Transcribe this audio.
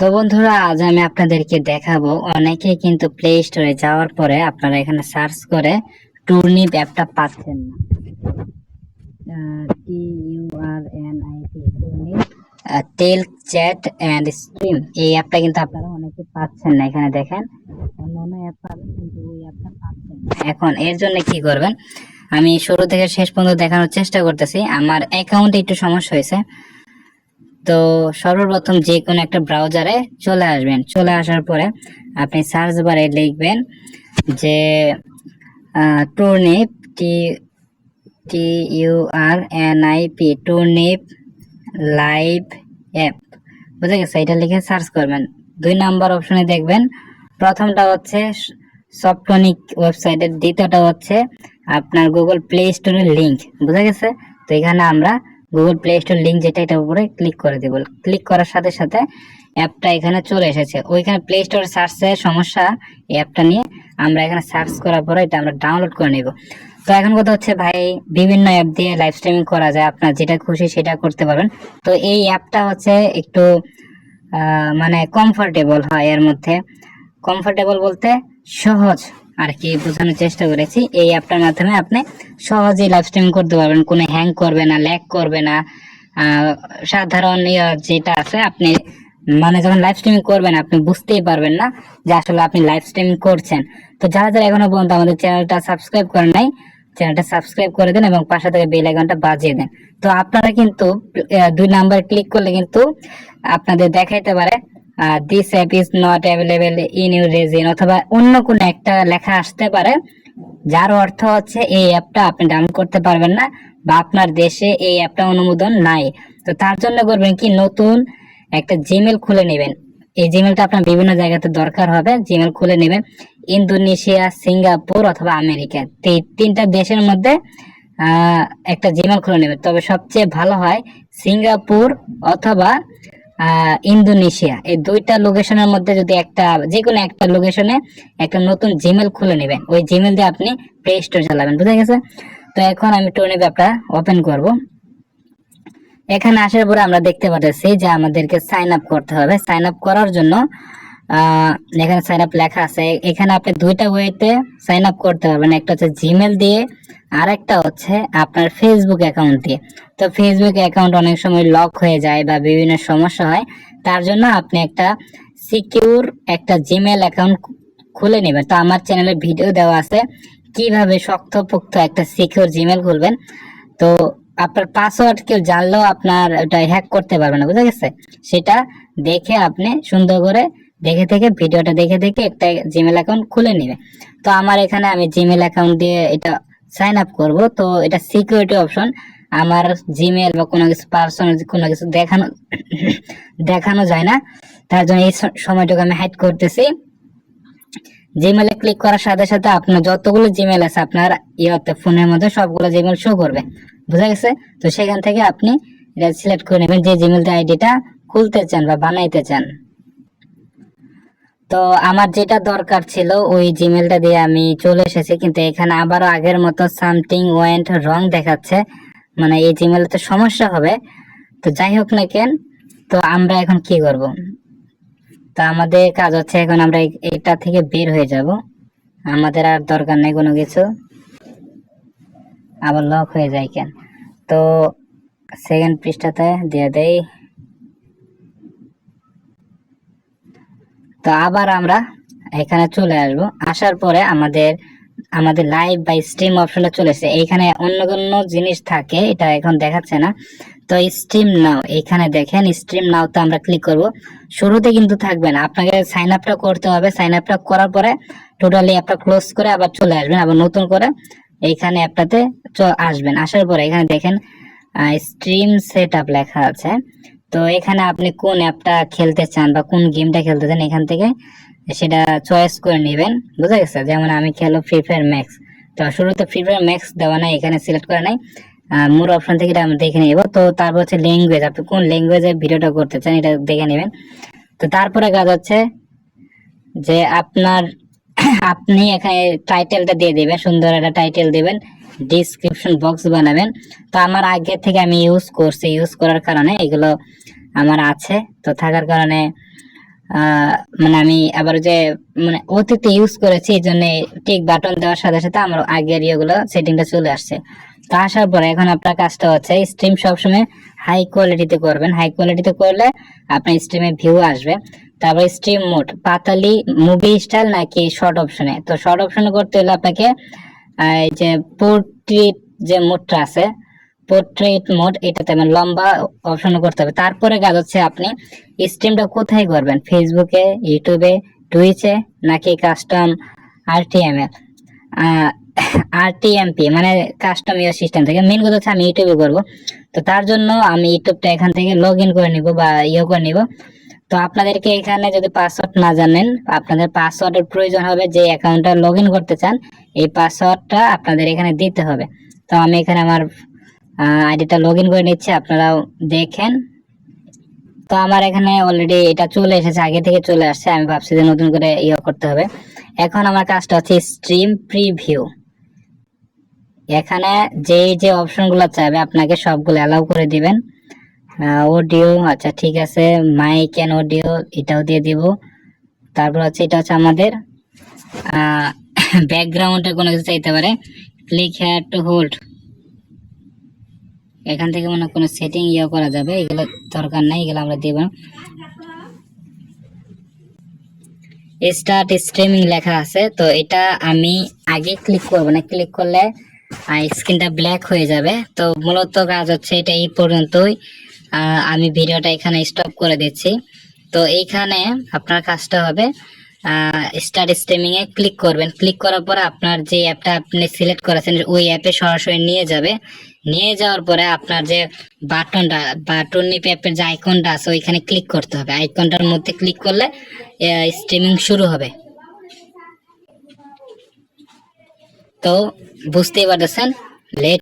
তো বন্ধুরা, আজ আমি আপনাদেরকে দেখাবো। অনেকে কিন্তু প্লে স্টোরে যাওয়ার পরে আপনারা এখানে সার্চ করে টুর্নিপ অ্যাপটা পাচ্ছেন না। T R N I tell chat and stream এই অ্যাপটা কিন্তু আপনারা অনেকে পাচ্ছেন না এখানে দেখেন। অন্য অ্যাপ কিন্তু ওই অ্যাপটা পাচ্ছেন এখন এর জন্য কি করবেন? আমি শুরু থেকে শেষ পর্যন্ত দেখানোর চেষ্টা করতেছি। আমার অ্যাকাউন্টে একটু সমস্যা হয়েছে। তো সর্বপ্রথম যে কোনো একটা ব্রাউজারে চলে আসবেন। চলে আসার পরে আপনি সার্চ বারে লিখবেন যে Turnip T T U R N I P Turnip live app বুঝে গেছে? এটা লিখে সার্চ করবেন। দুই নাম্বার অপশনে দেখবেন। প্রথমটা হচ্ছে সফটনিক ওয়েবসাইটের দ্বিতীয়টা হচ্ছে আপনার গুগল প্লে স্টোরের লিঙ্ক বুঝা গেছে? তো এখানে আমরা গুগল প্লে স্টোর লিঙ্ক যেটা, এটার উপরে ক্লিক করে দেব। ক্লিক করার সাথে সাথে অ্যাপটা এখানে চলে এসেছে। ওইখানে প্লে স্টোর সার্চের সমস্যা এই অ্যাপটা নিয়ে আমরা এখানে সার্চ করার পরে এটা আমরা ডাউনলোড করে নেব। তো এখন কথা হচ্ছে ভাই, বিভিন্ন অ্যাপ দিয়ে লাইভ স্ট্রিমিং করা যায়। আপনার যেটা খুশি সেটা করতে পারবেন। তো এই অ্যাপটা হচ্ছে একটু মানে কমফোর্টেবল হয় এর মধ্যে। কমফোর্টেবল বলতে সহজ। আর কি বোঝানোর চেষ্টা করেছি। এই অ্যাপটার মাধ্যমে আপনি সহজেই লাইভ স্ট্রিমিং করতে পারবেন। কোনো হ্যাং করবে না ল্যাগ করবে না। সাধারণ ইয়া যেটা আছে, আপনি মানে যখন লাইভ স্ট্রিমিং করবেন, আপনি বুঝতেই পারবেন না যে আসলে আপনি লাইভ স্ট্রিমিং করছেন। তো যারা যারা এখনও পর্যন্ত আমাদের চ্যানেলটা সাবস্ক্রাইব করেন নাই, চ্যানেলটা সাবস্ক্রাইব করে দেন এবং পাশে থেকে বেল আইকনটা বাজিয়ে দেন। তো আপনারা কিন্তু দুই নাম্বার ক্লিক করলে কিন্তু আপনাদের দেখাইতে পারে this app is not available in your region অথবা অন্য কোনো একটা লেখা আসতে পারে, যার অর্থ হচ্ছে এই অ্যাপটা আপনি ডাউনলোড করতে পারবেন না বা আপনার দেশে এই অ্যাপটা অনুমোদন নাই। তো তার জন্য করবেন কি, নতুন একটা জিমেল খুলে নেবেন। এই জিমেলটা আপনার বিভিন্ন জায়গাতে দরকার হবে জিমেল খুলে নেবেন। ইন্দোনেশিয়া, সিঙ্গাপুর অথবা আমেরিকা। এই তিনটা দেশের মধ্যে একটা জিমেল খুলে নেবেন। তবে সবচেয়ে ভালো হয় সিঙ্গাপুর অথবা ইন্দোনেশিয়া। এই দুইটা লোকেশনের মধ্যে যদি একটা যে কোনো একটা লোকেশনে একটা নতুন জিমেল খুলে নেবেন। ওই জিমেল দিয়ে আপনি প্লে স্টোর চালাবেন, বুঝে গেছে? তো এখন আমি টোনি অ্যাপটা ওপেন করব। এখানে আসার পরে আমরা দেখতে পাচ্ছি যে আমাদেরকে সাইন আপ করতে হবে। সাইন আপ করার জন্য এখানে সাইন আপ লেখা আছে। এখানে আপনি দুইটা ওয়েতে সাইন আপ করতে পারবেন। একটা হচ্ছে জিমেল দিয়ে আর একটা হচ্ছে আপনার ফেসবুক অ্যাকাউন্ট দিয়ে। তো ফেসবুক অ্যাকাউন্ট অনেক সময় লক হয়ে যায় বা বিভিন্ন সমস্যা হয়। তার জন্য আপনি একটা সিকিউর একটা জিমেল অ্যাকাউন্ট খুলে নেবেন। তো আমার চ্যানেলে ভিডিও দেওয়া আছে কীভাবে শক্তপোক্ত একটা সিকিউর জিমেল খুলবেন। তো আপনার পাসওয়ার্ড কেউ জানলেও আপনার ওটা হ্যাক করতে পারবে না, বুঝা গেছে? সেটা দেখে আপনি সুন্দর করে দেখে দেখে, ভিডিওটা দেখে দেখে একটা জিমেল অ্যাকাউন্ট খুলে নেবে। তো আমার এখানে আমি জিমেল অ্যাকাউন্ট দিয়ে এটা সাইন আপ করব। তো এটা সিকিউরিটি অপশন আমার জিমেল বা কোনো কিছু পার্সোনাল কোনো কিছু দেখানো দেখানো যায় না। তার জন্য এই সময়টুকু আমি হাইড করতেছি। জিমেলে ক্লিক করার সাথে সাথে আপনার যতগুলো জিমেল আছে, আপনার ইয়েতে, ফোনের মধ্যে সবগুলো জিমেল শো করবে। বুঝা গেছে? তো সেখান থেকে আপনি এটা সিলেক্ট করে নেবেন যে জিমেল আইডিটা খুলতে চান বা বানাইতে চান। তো আমার যেটা দরকার ছিল, ওই জিমেলটা দিয়ে আমি চলে এসেছি। কিন্তু এখানে আবারও আগের মতো সামথিং ওয়েন্ট রং দেখাচ্ছে। মানে এই জিমেলতে সমস্যা হবে। তো যাই হোক না কেন, তো আমরা এখন কি করব? তো আমাদের কাজ হচ্ছে এখন আমরা এটা থেকে বের হয়ে যাব। আমাদের আর দরকার নেই কোনো কিছু। আবার লক হয়ে যায় কেন? তো সেকেন্ড পৃষ্ঠাতে দিয়ে দেই। তো আবার আমরা এখানে চলে আসব। আসার পরে আমাদের আমাদের লাইভ বা স্ট্রিম অপশনটা চলে এসেছে। এইখানে অন্য কোনো জিনিস থাকে, এটা এখন দেখাচ্ছে না। তো স্ট্রিম নাও এখানে দেখেন স্ট্রিম নাও তো আমরা ক্লিক করব। শুরুতে কিন্তু থাকবে না। আপনাকে সাইন আপটা করতে হবে। সাইন আপটা করার পরে টোটালি অ্যাপটা ক্লোজ করে আবার চলে আসবেন, আবার নতুন করে এইখানে অ্যাপটাতে আসবেন। আসার পরে এখানে দেখেন স্ট্রিম সেট লেখা আছে। তো এখানে আপনি কোন অ্যাপটা খেলতে চান বা কোন গেমটা খেলতে চান এখান থেকে, সেটা চয়েস করে নেবেন, বুঝা গেছে? যেমন আমি খেলো ফ্রি ফায়ার ম্যাক্স তো শুরুতে ফ্রি ফায়ার ম্যাক্স দেওয়া নাই, এখানে সিলেক্ট করা নাই। মোর অপশন থেকে এটা আমি দেখে নেব। তো তারপর হচ্ছে ল্যাঙ্গুয়েজ আপনি কোন ল্যাঙ্গুয়েজে ভিডিওটা করতে চান এটা দেখে নেবেন। তো তারপরে কাজ হচ্ছে যে আপনার, আপনি এখানে টাইটেলটা দিয়ে দিবেন, সুন্দর একটা টাইটেল দিবেন। ডিসক্রিপশন বক্স বানাবেন। তো আমার আগে থেকে আমি ইউজ করছি। ইউজ করার কারণে এগুলো আমার আছে। তো থাকার কারণে মানে আমি আবার যে মানে অতীতে ইউজ করেছি, এই জন্য টিক বাটন দেওয়ার সাথে সাথে আমার আগের ইয়েগুলো সেটিংটা চলে আসছে। তো আসার পরে এখন আপনার কাজটা হচ্ছে স্ট্রিম সবসময় হাই কোয়ালিটিতে করবেন। হাই কোয়ালিটিতে করলে আপনার স্ট্রিমে ভিউ আসবে। তারপর স্ট্রিম মোড পাতালি মুভি স্টাইল নাকি শর্ট অপশনে তো শর্ট অপশনে করতে হলে আপনাকে এই যে পোর্ট্রেট যে মোডটা আছে পোর্ট্রেট মোড এটাতে মানে লম্বা অপশন করতে হবে। তারপরে কাজ হচ্ছে আপনি স্ট্রিমটা কোথায় করবেন? ফেসবুকে ইউটিউবে টুইচে নাকি কাস্টম আরটিএমএল আরটিএমপি মানে কাস্টম ইয়ে সিস্টেম থেকে। মেন কথা হচ্ছে আমি ইউটিউবে করব। তো তার জন্য আমি ইউটিউবটা এখান থেকে লগ ইন করে নিব বা ইয়ে করে নিব। তো আপনাদেরকে এখানে যদি পাসওয়ার্ড না জানেন, আপনাদের পাসওয়ার্ডের প্রয়োজন হবে যে অ্যাকাউন্টটা লগ করতে চান, এই পাসওয়ার্ডটা আপনাদের এখানে দিতে হবে। তো আমি এখানে আমার আইডিটা লগ করে নিচ্ছি, আপনারাও দেখেন। তো আমার এখানে অলরেডি এটা চলে এসেছে, আগে থেকে চলে আসছে, আমি ভাবছি যে নতুন করে ইয়ে করতে হবে। এখন আমার কাজটা হচ্ছে স্ট্রিম প্রিভিউ এখানে যে যে অপশনগুলো চাইবে, আপনাকে সবগুলো অ্যালাউ করে দিবেন। অডিও আচ্ছা ঠিক আছে মাইক এন্ড অডিও এটাও দিয়ে দিব। তারপর হচ্ছে, এটা হচ্ছে আমাদের ব্যাকগ্রাউন্ডে কোনো কিছু চাইতে পারে। ক্লিক হেয়ার টু হোল্ড এখান থেকে মনে কোনো সেটিং ইয়ে করা যাবে, এগুলো দরকার নাই, এগুলো আমরা দেব স্টার্ট স্ট্রিমিং লেখা আছে, তো এটা আমি আগে ক্লিক করব না ক্লিক করলে স্ক্রিনটা ব্ল্যাক হয়ে যাবে। তো মূলত কাজ হচ্ছে এটা এই পর্যন্তই। আমি ভিডিওটা এখানে স্টপ করে দিচ্ছি। তো এইখানে আপনার কাজটা হবে স্টার্ট স্ট্রিমিং এ ক্লিক করবেন। ক্লিক করার পরে আপনার যে অ্যাপটা আপনি সিলেক্ট করেছেন, ওই অ্যাপে সরাসরি নিয়ে যাবে। নিয়ে যাওয়ার পরে আপনার যে বাটনটা বাটন নিপ অ্যাপের যে আইকনটা আছে, ওইখানে ক্লিক করতে হবে। আইকনটার মধ্যে ক্লিক করলে স্ট্রিমিং শুরু হবে। তো বুঝতেই পারতেছেন? লেট